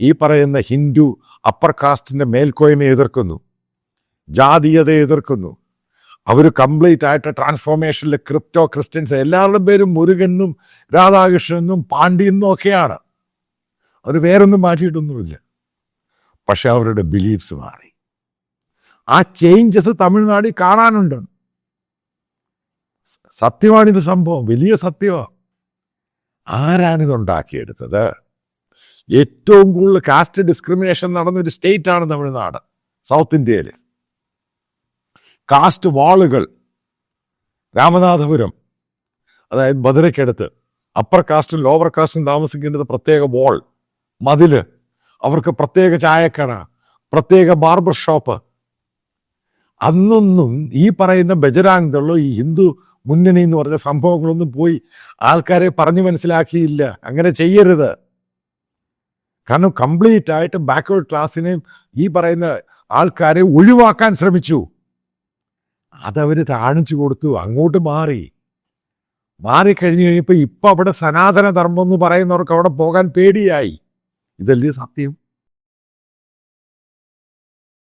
ഈ പറയുന്ന ഹിന്ദു അപ്പർ കാസ്റ്റിന്റെ മേൽക്കോയ്മയെ എതിർക്കുന്നു. ജാതീയതയെ എതിർക്കുന്നു. അവർ കംപ്ലീറ്റ് ആയിട്ട് ട്രാൻസ്ഫോർമേഷനിൽ ക്രിപ്റ്റോ ക്രിസ്ത്യൻസ് എല്ലാവരുടെ പേരും മുരുകനും രാധാകൃഷ്ണനും പാണ്ഡ്യനും ഒക്കെയാണ്. അവർ വേറൊന്നും മാറ്റിയിട്ടൊന്നുമില്ല. പക്ഷെ അവരുടെ ബിലീഫ്സ് മാറി. ആ ചേഞ്ചസ് തമിഴ്നാടിൽ കാണാനുണ്ട്. സത്യമാണിത് സംഭവം. വലിയ സത്യമാണ് ആരാണിത് ഉണ്ടാക്കിയെടുത്തത് ഏറ്റവും കൂടുതൽ കാസ്റ്റ് ഡിസ്ക്രിമിനേഷൻ നടന്നൊരു സ്റ്റേറ്റ് ആണ് തമിഴ്നാട് സൗത്ത് ഇന്ത്യയിൽ കാസ്റ്റ് വാളുകൾ രാമനാഥപുരം അതായത് മധുരയ്ക്കടുത്ത് അപ്പർ കാസ്റ്റും ലോവർ കാസ്റ്റും താമസിക്കേണ്ടത് പ്രത്യേക വാൾ മതിൽ. അവർക്ക് പ്രത്യേക ചായക്കട പ്രത്യേക ബാർബർ ഷോപ്പ് അന്നൊന്നും ഈ പറയുന്ന ബജരാംഗുള്ളോ ഈ ഹിന്ദു മുന്നണി എന്ന് പറഞ്ഞ സംഭവങ്ങളൊന്നും പോയി ആൾക്കാരെ പറഞ്ഞു മനസ്സിലാക്കിയില്ല. അങ്ങനെ ചെയ്യരുത്. കാരണം കംപ്ലീറ്റ് ആയിട്ട് ബാക്ക്വേർഡ് ക്ലാസ്സിനെയും ഈ പറയുന്ന ആൾക്കാരെ ഒഴിവാക്കാൻ ശ്രമിച്ചു. അതവർ താണിച്ചു കൊടുത്തു അങ്ങോട്ട് മാറി. മാറിക്കഴിഞ്ഞു കഴിഞ്ഞപ്പോൾ ഇപ്പൊ അവിടെ സനാതന ധർമ്മം എന്ന് പറയുന്നവർക്ക് അവിടെ പോകാൻ പേടിയായി. ഇതല്ലേ സത്യം?